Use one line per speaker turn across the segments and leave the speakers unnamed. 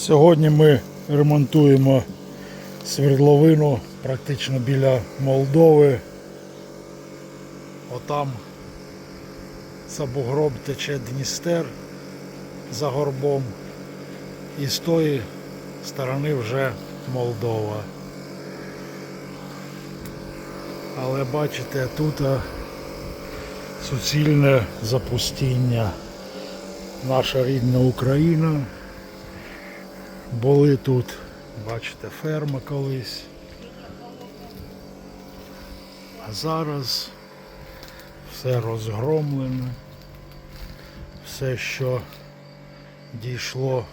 Сьогодні ми ремонтуємо свердловину практично біля Молдови. Отам за бугром тече Дністер за горбом. І з тої сторони вже Молдова. Але бачите, тут суцільне запустіння. Наша рідна Україна. Були тут, бачите, ферма колись. А зараз все розгромлене. Все, що дійшло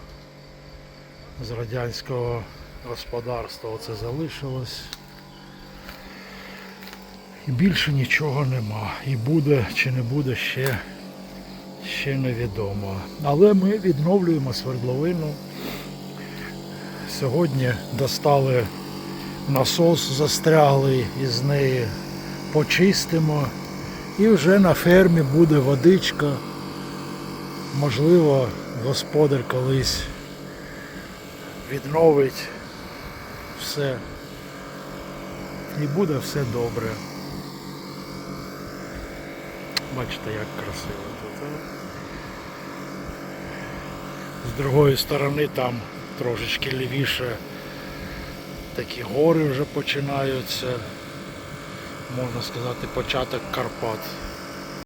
з радянського господарства, оце залишилось. І більше нічого нема. І буде чи не буде ще, ще невідомо. Але ми відновлюємо свердловину. Сьогодні достали насос застряглий із неї почистимо. І вже на фермі буде водичка. Можливо, господар колись відновить все. І буде все добре. Бачите, як красиво тут. З другої сторони там трошечки лівіше такі гори вже починаються. Можна сказати, початок Карпат.